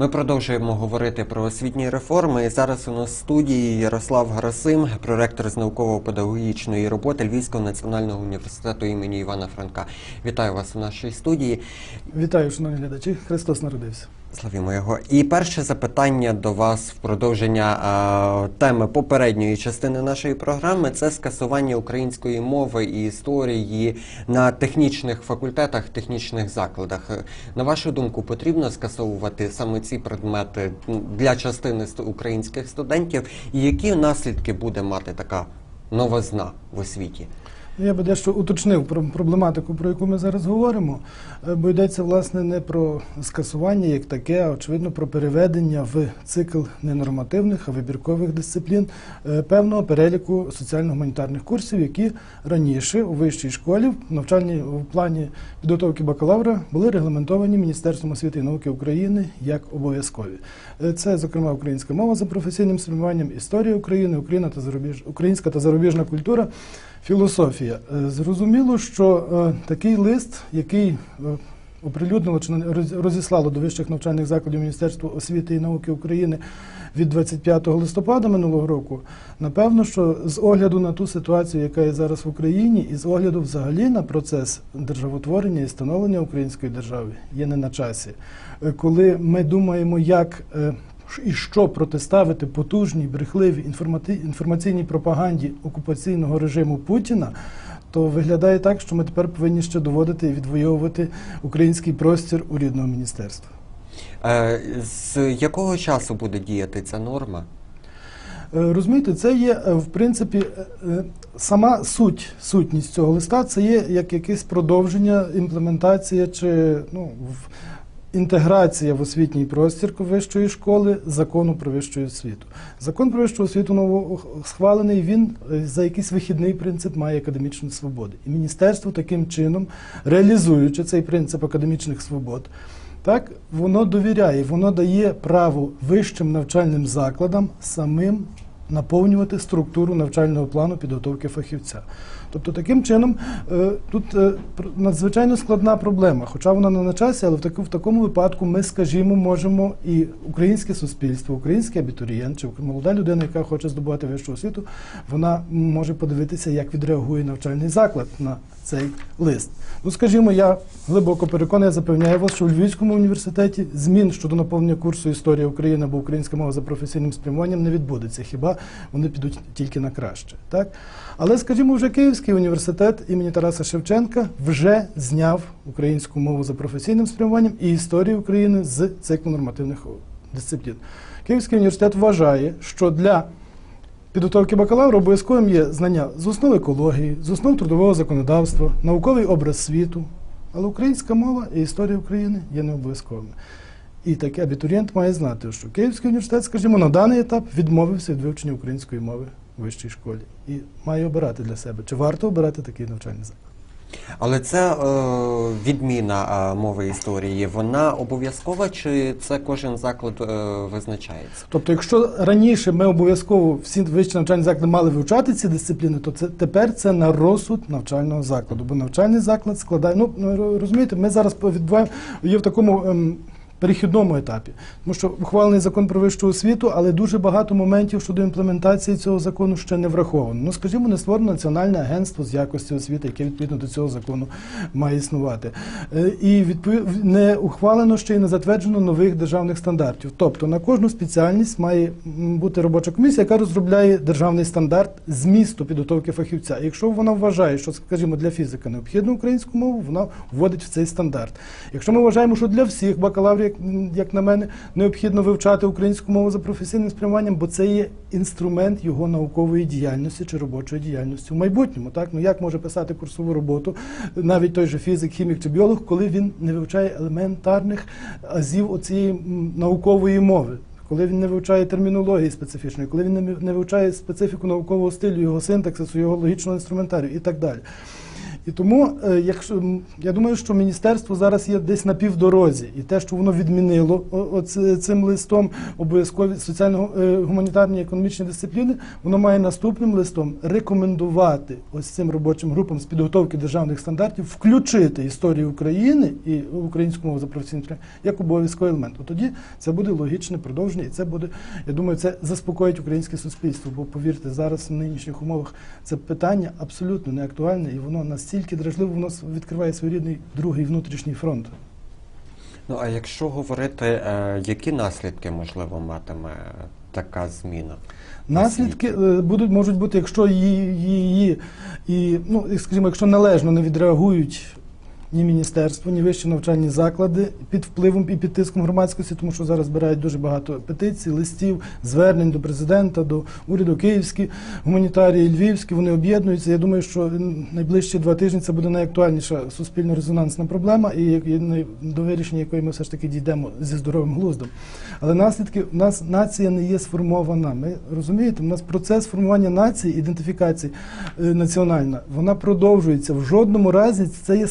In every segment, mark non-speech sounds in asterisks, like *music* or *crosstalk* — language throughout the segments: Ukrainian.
Ми продовжуємо говорити про освітні реформи. Зараз у нас в студії Ярослав Грасим, проректор з науково-педагогічної роботи Львівського національного університету імені Івана Франка. Вітаю вас у нашій студії. Вітаю, шановні глядачі. Христос народився. Славімо його. І перше запитання до вас в продовження а, теми попередньої частини нашої програми це скасування української мови і історії на технічних факультетах, технічних закладах. На вашу думку, потрібно скасовувати саме ці предмети для частини ст- українських студентів, і які наслідки буде мати така новизна в освіті? Я би дещо уточнив про проблематику, про яку ми зараз говоримо, е, бо йдеться власне не про скасування як таке, а очевидно про переведення в цикл не нормативних, а вибіркових дисциплін е, певного переліку соціально-гуманітарних курсів, які раніше у вищій школі в навчальній в плані підготовки бакалавра були регламентовані Міністерством освіти і науки України як обов'язкові. Е, Це, зокрема, українська мова за професійним спрямуванням, історія України, Україна та зарубіж, українська та зарубіжна культура. Філософія. Е, Зрозуміло, що е, такий лист, який е, оприлюднило чи роз- розіслало до вищих навчальних закладів Міністерства освіти і науки України від 25 листопада минулого року, напевно, що з огляду на ту ситуацію, яка є зараз в Україні, і з огляду взагалі на процес державотворення і становлення української держави, є не на часі. Коли ми думаємо, як і що протиставити потужній, брехливій інформаційній пропаганді окупаційного режиму Путіна, то виглядає так, що ми тепер повинні ще доводити і відвоювати український простір у рідного міністерства. Е, З якого часу буде діяти ця норма? Е, Розумієте, це є е, в принципі сама суть, сутність цього листа, це є як якесь продовження, імплементація чи ну, в- інтеграція в освітній простір вищої школи закону про вищу освіту. Закон про вищу освіту ново схвалений, він е, за якийсь вихідний принцип має академічної свободи. І міністерство таким чином, реалізуючи цей принцип академічних свобод, так, воно довіряє, воно дає право вищим навчальним закладам самим наповнювати структуру навчального плану підготовки фахівця. Тобто таким чином е, тут е, надзвичайно складна проблема, хоча вона не на часі, але в, такому випадку ми, скажімо, можемо і українське суспільство, український абітурієнт чи молода людина, яка хоче здобувати вищу освіту, вона може подивитися, як відреагує навчальний заклад на цей лист. Ну, скажімо, я глибоко переконаний, запевняю вас, що у Львівському університеті змін щодо наповнення курсу історія України або українська мова за професійним спрямуванням не відбудеться. Хіба вони підуть тільки на краще, так? Але, скажімо, вже Київський університет імені Тараса Шевченка вже зняв українську мову за професійним спрямуванням і історію України з циклу нормативних дисциплін. Київський університет вважає, що для підготовки бакалавра обов'язковим є знання з основ екології, з основ трудового законодавства, науковий образ світу. Але українська мова і історія України є не обов'язковими. І такий абітурієнт має знати, що Київський університет, скажімо, на даний етап відмовився від вивчення української мови в вищій школі і має обирати для себе, чи варто обирати такий навчальний заклад. Але це е, відміна е, мови історії, вона обов'язкова чи це кожен заклад е, визначається? Тобто, якщо раніше ми обов'язково всі вищі навчальні заклади мали вивчати ці дисципліни, то це тепер це на розсуд навчального закладу. Бо навчальний заклад складає. Ну ну, розумієте, ми зараз відбуваємо є в такому. Ем, Перехідному етапі, тому що ухвалений закон про вищу освіту, але дуже багато моментів щодо імплементації цього закону ще не враховано. Ну, скажімо, не створено національне агентство з якості освіти, яке відповідно до цього закону має існувати. Е, І відповід... не ухвалено ще й не затверджено нових державних стандартів. Тобто на кожну спеціальність має бути робоча комісія, яка розробляє державний стандарт змісту підготовки фахівця. І якщо вона вважає, що, скажімо, для фізика необхідно українську мову, вона вводить в цей стандарт. Якщо ми вважаємо, що для всіх бакалаврів, як, на мене, необхідно вивчати українську мову за професійним спрямуванням, бо це є інструмент його наукової діяльності чи робочої діяльності в майбутньому. Так? Ну як може писати курсову роботу навіть той же фізик, хімік чи біолог, коли він не вивчає елементарних азів оцієї наукової мови? Коли він не вивчає термінології специфічної, коли він не вивчає специфіку наукового стилю, його синтаксису, його логічного інструментарію і так далі. І тому, е, якщо я думаю, що міністерство зараз є десь на півдорозі, і те, що воно відмінило цим листом обов'язкові соціально-гуманітарні економічні дисципліни, воно має наступним листом рекомендувати ось цим робочим групам з підготовки державних стандартів включити історію України і українську мову за професійним як обов'язковий елемент. От Тоді це буде логічне продовження, і це буде, я думаю, це заспокоїть українське суспільство. Бо повірте, зараз в нинішніх умовах це питання абсолютно не актуальне, і воно настільки дражливо, в нас відкриває своєрідний другий внутрішній фронт. Ну а якщо говорити, е, які наслідки можливо матиме така зміна? Наслідки е, будуть можуть бути, якщо її, її і ну скажімо, якщо належно не відреагують ні міністерство, ні вищі навчальні заклади під впливом і під тиском громадськості, тому що зараз збирають дуже багато петицій, листів, звернень до президента, до уряду київські, гуманітарії, львівські. Вони об'єднуються. Я думаю, що найближчі два тижні це буде найактуальніша суспільно-резонансна проблема, і, до вирішення якої ми все ж таки дійдемо зі здоровим глуздом. Але наслідки у нас нація не є сформована. Ми розумієте, у нас процес формування нації, ідентифікації е, національна, вона продовжується. В жодному разі це є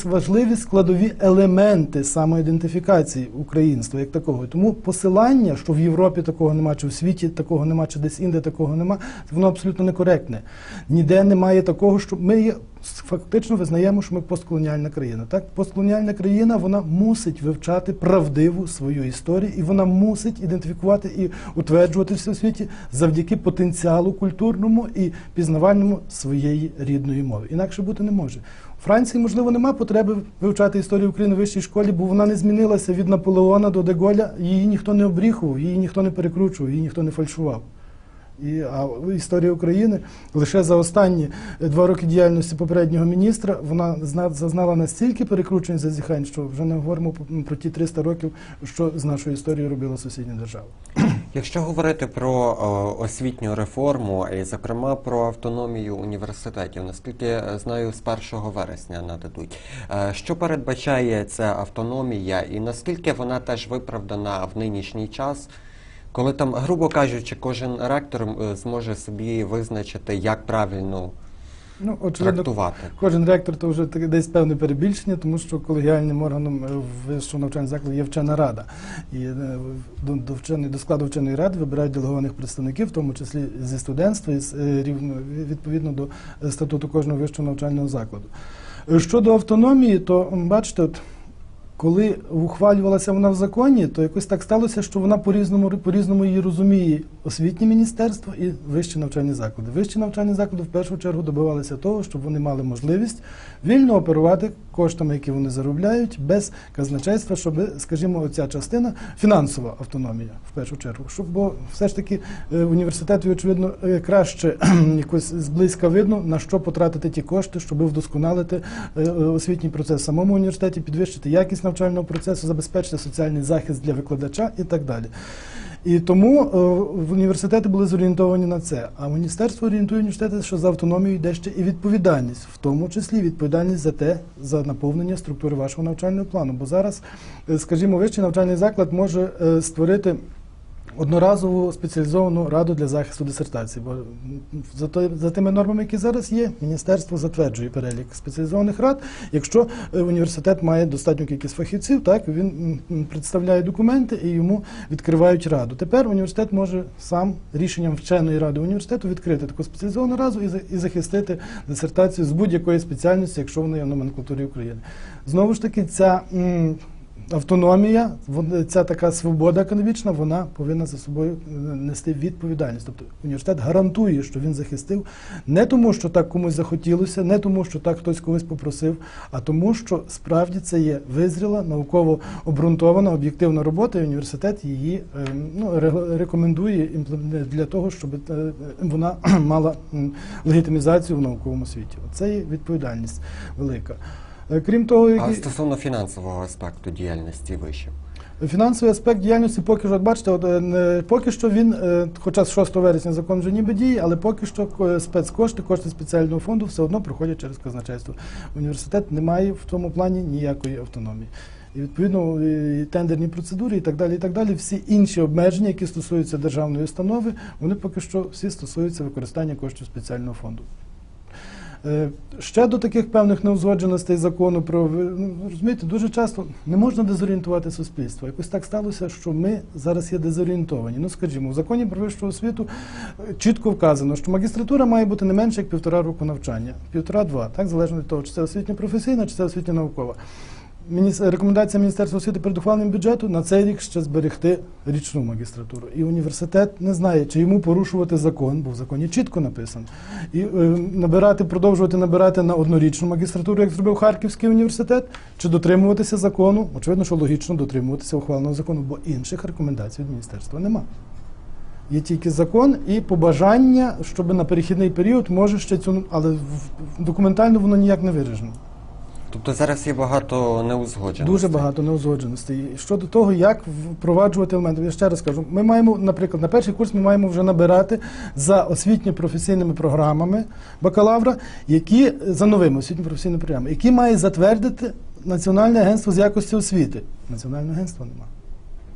важливі складові елементи самоідентифікації українства як такого. Тому посилання, що в Європі такого нема, чи в світі такого нема, чи десь інде такого нема, воно абсолютно некоректне. Ніде немає такого, що ми є. Фактично визнаємо, що ми постколоніальна країна. Так, постколоніальна країна вона мусить вивчати правдиву свою історію, і вона мусить ідентифікувати і утверджуватися в світі завдяки потенціалу культурному і пізнавальному своєї рідної мови. Інакше бути не може. У Франції, можливо, немає потреби вивчати історію України в вищій школі, бо вона не змінилася від Наполеона до Деголя. Її ніхто не обріхував, її ніхто не перекручував, її ніхто не фальшував. І, а історія України лише за останні два роки діяльності попереднього міністра вона зна- зазнала настільки перекручень зазіхань, що вже не говоримо про- ті 300 років, що з нашою історією робила сусідня держава. Якщо говорити про е, освітню реформу, і зокрема про автономію університетів, наскільки е, знаю, з 1 вересня нададуть. Е, Що передбачає ця автономія, і наскільки вона теж виправдана в нинішній час, коли там, грубо кажучи, кожен ректор е, зможе собі визначити, як правильно Ну, очевидно, трактувати? Кожен ректор то вже десь певне перебільшення, тому що колегіальним органом е, в вищому навчальному закладі є вчена рада. І е, до, до, вченої, до складу вченої ради вибирають делегованих представників, в тому числі зі студентства, і з, рівно, відповідно до статуту кожного вищого навчального закладу. Щодо автономії, то бачите, от, коли ухвалювалася вона в законі, то якось так сталося, що вона по-різному, по-різному її розуміє освітнє міністерство і вищі навчальні заклади. Вищі навчальні заклади в першу чергу добивалися того, щоб вони мали можливість вільно оперувати коштами, які вони заробляють, без казначейства, щоб, скажімо, оця частина фінансова автономія в першу чергу. Щоб, бо все ж таки е, університету, очевидно, е, краще *clears throat* якось зблизька видно, на що потратити ті кошти, щоб вдосконалити е, освітній процес в самому університеті, підвищити якість навчального процесу, забезпечити соціальний захист для викладача і так далі. І тому е, в університети були зорієнтовані на це. А міністерство орієнтує університети, що за автономію йде ще і відповідальність, в тому числі відповідальність за те, за наповнення структури вашого навчального плану. Бо зараз, е, скажімо, вищий навчальний заклад може е, створити. Одноразову спеціалізовану раду для захисту дисертації, бо за, той, за тими нормами, які зараз є, міністерство затверджує перелік спеціалізованих рад. Якщо е, університет має достатню кількість фахівців, так він представляє документи і йому відкривають раду. Тепер університет може сам рішенням вченої ради університету відкрити таку спеціалізовану раду і захистити дисертацію з будь-якої спеціальності, якщо вона є в номенклатурі України. Знову ж таки, ця. Автономія, ця така свобода економічна, вона повинна за собою е, нести відповідальність. Тобто університет гарантує, що він захистив не тому, що так комусь захотілося, не тому, що так хтось когось попросив, а тому, що справді це є визріла, науково обґрунтована, об'єктивна робота, і університет її е, ну, рекомендує імплем- для того, щоб е, вона *clears throat* мала легітимізацію в науковому світі. Це є відповідальність велика. Е, Крім того, А стосовно фінансового аспекту діяльності вишів? Фінансовий аспект діяльності поки що, от бачите, от, е, не- поки що він, е, хоча з 6 вересня закон вже ніби діє, але поки що спецкошти, кошти спеціального фонду все одно проходять через казначейство. Університет не має в тому плані ніякої автономії. І відповідно і тендерні процедури і так далі, і так далі. Всі інші обмеження, які стосуються державної установи, вони поки що всі стосуються використання коштів спеціального фонду. Е, Ще до таких певних неузгодженостей закону про ну, розумієте, дуже часто не можна дезорієнтувати суспільство. Якось так сталося, що ми зараз є дезорієнтовані. Ну скажімо, в законі про вищу освіту е, чітко вказано, що магістратура має бути не менше як півтора року навчання, півтора-два, так залежно від того, чи це освітньо професійна, чи це освітньо наукова. Рекомендація Міністерства освіти перед ухваленням бюджету на цей рік ще зберегти річну магістратуру. І університет не знає, чи йому порушувати закон, бо в законі чітко написано. І е, набирати, продовжувати набирати на однорічну магістратуру, як зробив Харківський університет, чи дотримуватися закону. Очевидно, що логічно дотримуватися ухваленого закону, бо інших рекомендацій від міністерства нема. Є тільки закон і побажання, щоб на перехідний період може ще цю, але документально воно ніяк не виражено. Тобто зараз є багато неузгодженостей. Дуже багато неузгодженостей. Щодо того, як впроваджувати елементи, я ще раз кажу, ми маємо, наприклад, на перший курс ми маємо вже набирати за освітньо-професійними програмами бакалавра, які за новими освітньо-професійними програмами, які має затвердити Національне агентство з якості освіти. Національного агентства нема.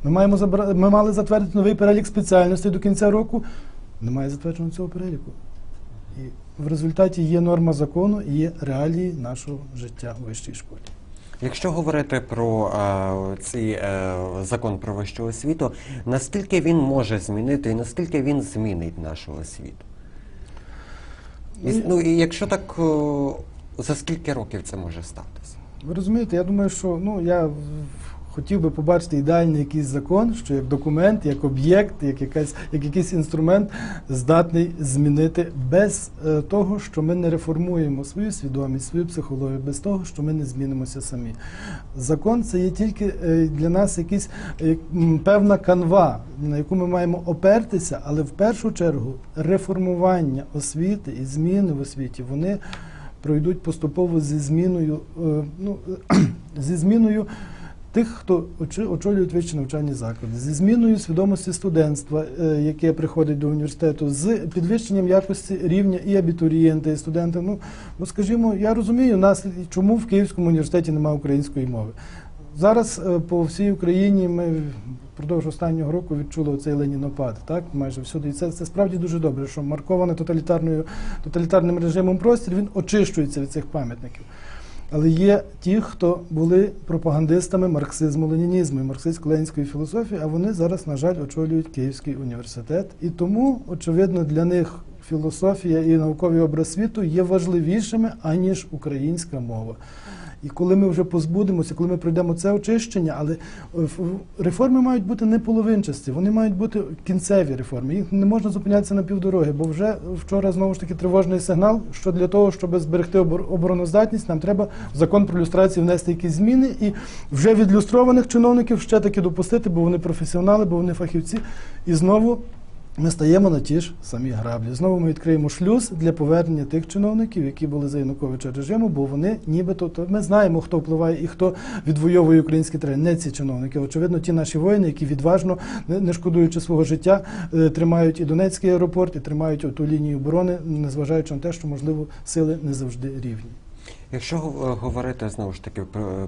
Ми маємо забра... ми мали затвердити новий перелік спеціальностей до кінця року. Немає затвердженого цього переліку. І в результаті є норма закону і є реалії нашого життя у вищій школі. Якщо говорити про е, цей е, закон про вищу освіту, наскільки він може змінити і наскільки він змінить нашу освіту? І, Ну, ну і якщо так, е, за скільки років це може статися? Ви розумієте, я думаю, що ну я в- хотів би побачити ідеальний якийсь закон, що як документ, як об'єкт, як якась, як якийсь інструмент здатний змінити без е, того, що ми не реформуємо свою свідомість, свою психологію, без того, що ми не змінимося самі. Закон це є тільки е, для нас якийсь е, певна канва, на яку ми маємо опертися, але в першу чергу реформування освіти і зміни в освіті вони пройдуть поступово зі зміною, ну, *clears throat* зі зміною тих, хто очолюють вищі навчальні заклади, зі зміною свідомості студентства, е, яке приходить до університету, з підвищенням якості рівня і абітурієнта, і студента. Ну, ну скажімо, я розумію наслідки, чому в Київському університеті немає української мови. Зараз е, по всій Україні ми впродовж останнього року відчули цей ленінопад, так майже всюди. І це, це справді дуже добре, що маркований тоталітарною тоталітарним режимом простір він очищується від цих пам'ятників. Але є ті, хто були пропагандистами марксизму, ленінізму і марксистсько-ленінської філософії, а вони зараз, на жаль, очолюють Київський університет. І тому, очевидно, для них філософія і науковий образ світу є важливішими, аніж українська мова. І коли ми вже позбудемося, коли ми пройдемо це очищення, але е, реформи мають бути не половинчасті, вони мають бути кінцеві реформи. Їх не можна зупинятися на півдороги, бо вже вчора знову ж таки тривожний сигнал, що для того, щоб зберегти обороноздатність, нам треба в закон про люстрацію внести якісь зміни і вже від люстрованих чиновників ще таки допустити, бо вони професіонали, бо вони фахівці. І знову ми стаємо на ті ж самі граблі. Знову ми відкриємо шлюз для повернення тих чиновників, які були за Януковича режиму, бо вони нібито то ми знаємо, хто впливає і хто відвоює українські терени. Не ці чиновники. Очевидно, ті наші воїни, які відважно, не шкодуючи свого життя, е, тримають і Донецький аеропорт, і тримають ту лінію оборони, незважаючи на те, що можливо сили не завжди рівні. Якщо говорити знову ж таки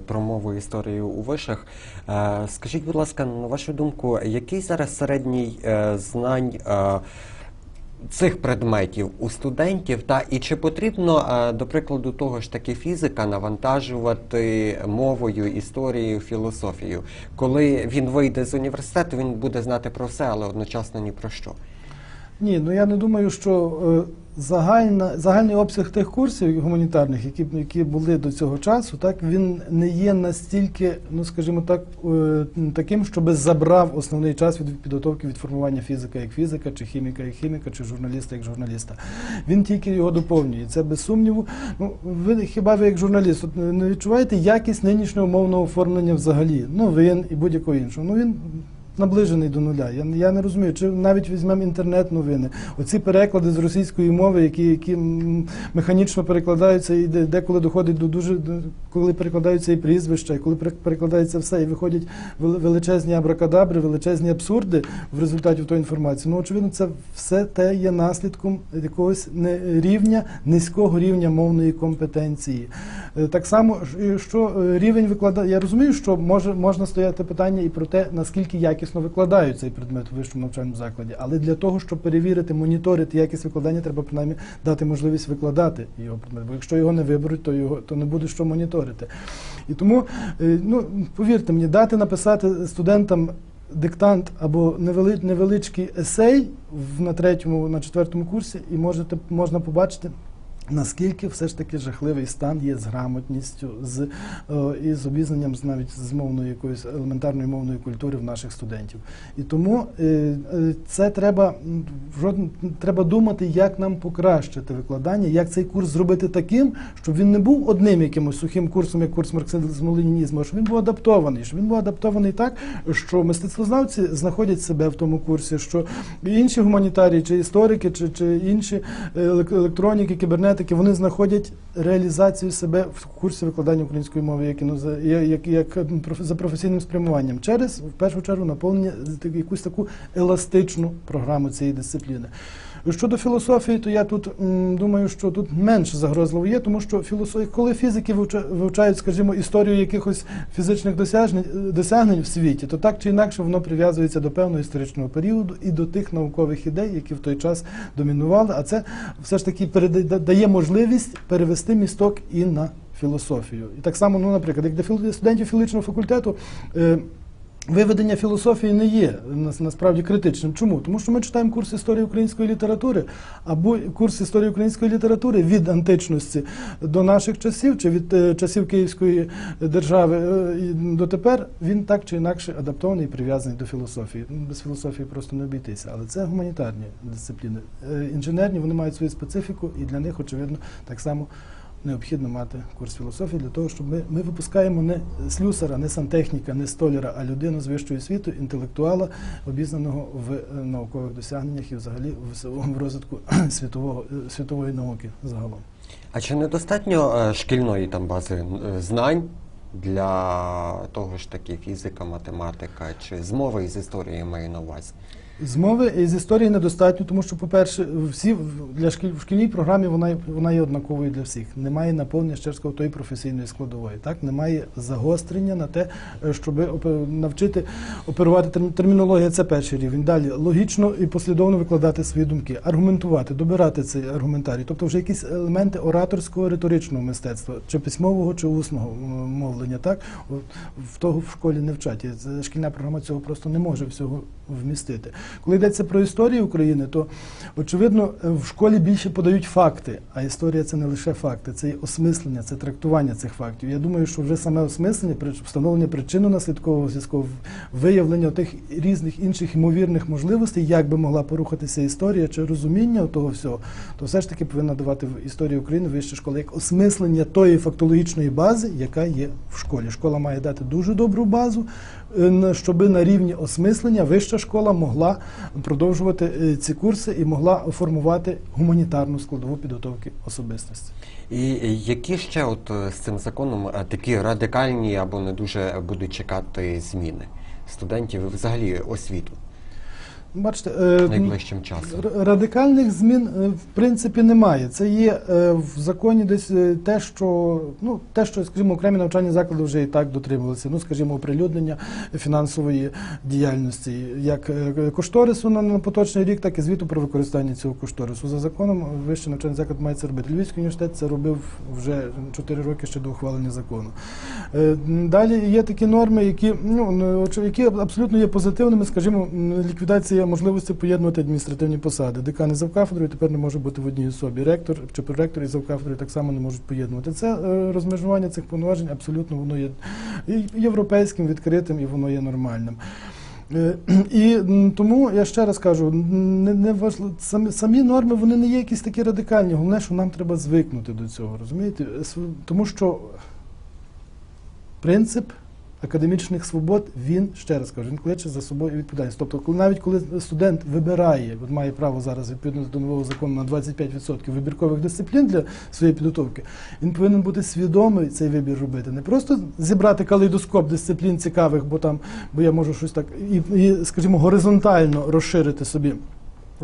про, мову і історію у вишах, е, скажіть, будь ласка, на вашу думку, який зараз середній е, знань е, цих предметів у студентів, та і чи потрібно, е, до прикладу, того ж таки фізика навантажувати мовою, історією, філософією? Коли він вийде з університету, він буде знати про все, але одночасно ні про що. Ні, ну я не думаю, що е, загальна, загальний обсяг тих курсів гуманітарних, які, які були до цього часу, так він не є настільки, ну скажімо так, е, таким, щоб забрав основний час від підготовки від формування фізика як фізика, чи хіміка як хіміка, чи журналіста як журналіста. Він тільки його доповнює. Це без сумніву. Ну ви хіба ви як журналіст от, не відчуваєте якість нинішнього мовного оформлення взагалі? Новин і будь-якого іншого. Ну він наближений до нуля. Я, я не розумію, чи навіть візьмемо інтернет-новини. Оці переклади з російської мови, які, які механічно перекладаються, і де- деколи доходить до дуже коли перекладаються і прізвища, і коли перекладається все, і виходять величезні абракадабри, величезні абсурди в результаті тої інформації. Ну, очевидно, це все те є наслідком якогось рівня, низького рівня мовної компетенції. Е, Так само, що е, рівень викладання. Я розумію, що може можна стояти питання і про те, наскільки якісно якісно викладають цей предмет у вищому навчальному закладі. Але для того, щоб перевірити, моніторити якість викладання, треба принаймні дати можливість викладати його предмет. Бо якщо його не виберуть, то його то не буде що моніторити. І тому, е, ну повірте мені, дати написати студентам. Диктант або невели- невеличкий есей на третьому, на четвертому курсі, і можете, можна побачити, наскільки все ж таки жахливий стан є з грамотністю, з, е, і з обізнанням з навіть з мовною якоюсь елементарної мовної культури в наших студентів. І тому е, е, це треба, треба думати, як нам покращити викладання, як цей курс зробити таким, щоб він не був одним якимось сухим курсом, як курс марксизму ленінізму, а щоб він був адаптований, щоб він був адаптований так, що мистецтвознавці знаходять себе в тому курсі, що інші гуманітарії, чи історики, чи, чи інші елек- електроніки, кібернетики, вони знаходять реалізацію себе в курсі викладання української мови як, інозе- як, як, за професійним спрямуванням, через в першу чергу наповнення якусь таку еластичну програму цієї дисципліни. Щодо філософії, то я тут думаю, що тут менш загрозливо є, тому що філософія, коли фізики вивча- вивчають, скажімо, історію якихось фізичних досягнень, досягнень в світі, то так чи інакше воно прив'язується до певного історичного періоду і до тих наукових ідей, які в той час домінували. А це все ж таки переда- дає можливість перевести місток і на філософію. І так само, ну, наприклад, як для студентів філологічного факультету. Е, Виведення філософії не є нас- насправді критичним. Чому? Тому що ми читаємо курс історії української літератури, або курс історії української літератури від античності до наших часів, чи від е, часів Київської держави е, і дотепер, він так чи інакше адаптований і прив'язаний до філософії. Без філософії просто не обійтися. Але це гуманітарні дисципліни. Е, Інженерні вони мають свою специфіку, і для них, очевидно, так само необхідно мати курс філософії для того, щоб ми, ми випускаємо не слюсара, не сантехніка, не столяра, а людину з вищою освітою, інтелектуала, обізнаного в е, наукових досягненнях і взагалі в, розвитку *clears throat* світового, е, світової науки загалом. А чи недостатньо е, шкільної там бази знань для того ж таки фізика, математика, чи з мови і історії маю на увазі? З мови і з історії недостатньо, тому що, по-перше, всі для шкіль в шкільній програмі вона вона є однаковою для всіх. Немає наповнення ще раз тої професійної складової. Так немає загострення на те, е, щоб навчити оперувати терм- термінологія. Це перший рівень. Далі логічно і послідовно викладати свої думки, аргументувати, добирати цей аргументарій, тобто вже якісь елементи ораторського риторичного мистецтва, чи письмового, чи усного мовлення. Так в того в школі не вчать. Шкільна програма цього просто не може всього вмістити. Коли йдеться про історію України, то очевидно е, в школі більше подають факти, а історія це не лише факти, це і осмислення, це трактування цих фактів. Я думаю, що вже саме осмислення, встановлення причинно-наслідкового зв'язку, виявлення тих різних інших ймовірних можливостей, як би могла порухатися історія чи розуміння того всього, то все ж таки повинна давати в історії України вища школа як осмислення тої фактологічної бази, яка є в школі. Школа має дати дуже добру базу, щоб на рівні осмислення вища школа могла продовжувати е, ці курси і могла формувати гуманітарну складову підготовки особистості. І які ще от е, з цим законом е, такі радикальні або не дуже будуть чекати зміни студентів взагалі освіту Бачите, е, найближчим часом? Радикальних змін е, в принципі немає. Це є е, в законі десь те, що ну те, що скажімо, окремі навчальні заклади вже і так дотримувалися. Ну, скажімо, оприлюднення фінансової діяльності, як кошторису на, на поточний рік, так і звіту про використання цього кошторису. За законом вищий навчальний заклад має це робити. Львівський університет це робив вже 4 роки ще до ухвалення закону. Далі є такі норми, які ну які абсолютно є позитивними, скажімо, ліквідація можливості поєднувати адміністративні посади. Декан і завкафедрою тепер не може бути в одній особі. Ректор чи проректор і завкафедрою так само не можуть поєднувати. Це е, розмежування цих повноважень абсолютно воно є європейським, відкритим і воно є нормальним. Е, І тому я ще раз кажу, не, не важливо, самі, самі норми вони не є якісь такі радикальні. Головне, що нам треба звикнути до цього, розумієте? Тому що принцип академічних свобод, він, ще раз кажу, він кличе за собою відповідальність. Тобто, коли навіть коли студент вибирає, от має право зараз відповідно до нового закону на 25% вибіркових дисциплін для своєї підготовки, він повинен бути свідомий цей вибір робити. Не просто зібрати калейдоскоп дисциплін цікавих, бо там, бо я можу щось так і, і скажімо, горизонтально розширити собі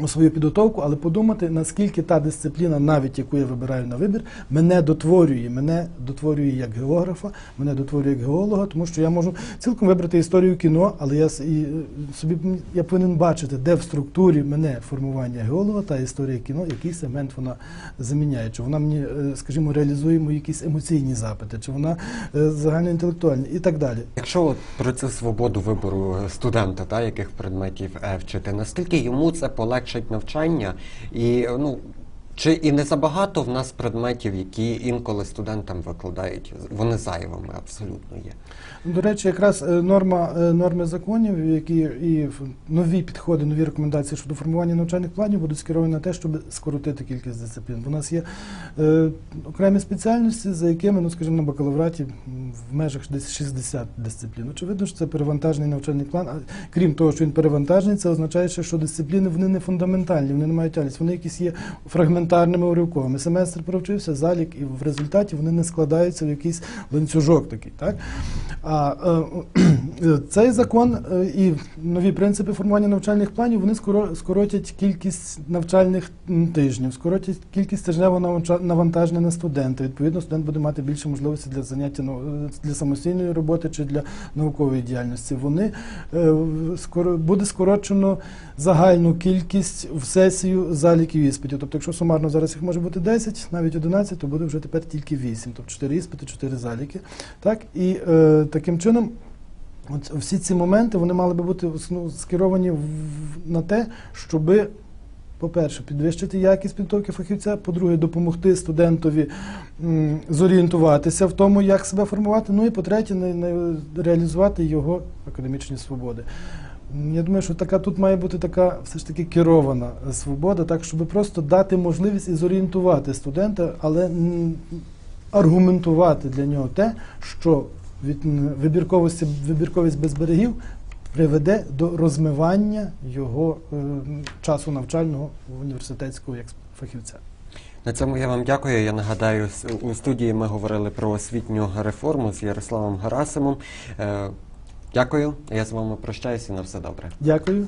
свою підготовку, але подумати, наскільки та дисципліна, навіть яку я вибираю на вибір, мене дотворює, мене дотворює як географа, мене дотворює як геолога, тому що я можу цілком вибрати історію кіно, але я і, е, собі я повинен бачити, де в структурі мене формування геолога та історія кіно, який сегмент вона заміняє. Чи вона мені, е, скажімо, реалізує мої якісь емоційні запити, чи вона е, загальноінтелектуальна і так далі. Якщо от про цю свободу вибору студента, та, яких предметів вчити, наскільки йому це полегшить навчання і ну. Чи і не забагато в нас предметів, які інколи студентам викладають, вони зайвими абсолютно є. До речі, якраз е, норма е, норми законів, які і нові підходи, нові рекомендації щодо формування навчальних планів будуть скеровані на те, щоб скоротити кількість дисциплін. У нас є е, окремі спеціальності, за якими, ну скажімо, на бакалавраті в межах десь 60 дисциплін. Очевидно, що це перевантажений навчальний план. А крім того, що він перевантажений, це означає, що дисципліни вони не фундаментальні, вони не мають тяльність, вони якісь є фрагментарними уривковими. Семестр провчився, залік, і в результаті вони не складаються в якийсь ланцюжок такий. Так? А е, цей закон е, і нові принципи формування навчальних планів вони скоротять кількість навчальних тижнів, скоротять кількість тижневого навантаження на студента. Відповідно, студент буде мати більше можливостей для заняття е, для самостійної роботи чи для наукової діяльності. Вони буде скорочено загальну кількість в сесію заліків іспитів. Тобто, якщо сумарно зараз їх може бути 10, навіть 11, то буде вже тепер тільки 8. Тобто 4 іспити, 4 заліки. Так? І е, таким чином. От всі ці моменти вони мали би бути ну, скеровані в- на те, щоби, по-перше, підвищити якість підготовки фахівця, по-друге, допомогти студентові м, зорієнтуватися в тому, як себе формувати. Ну і по-третє, не, не реалізувати його академічні свободи. Я думаю, що така тут має бути така все ж таки керована свобода, так щоб просто дати можливість і зорієнтувати студента, але аргументувати для нього те, що від вибірковості вибірковість без берегів приведе до розмивання його е, часу навчального університетського як фахівця. На цьому я вам дякую. Я нагадаю, у студії ми говорили про освітню реформу з Ярославом Гарасимом. Дякую. Я з вами прощаюся. На все добре. Дякую.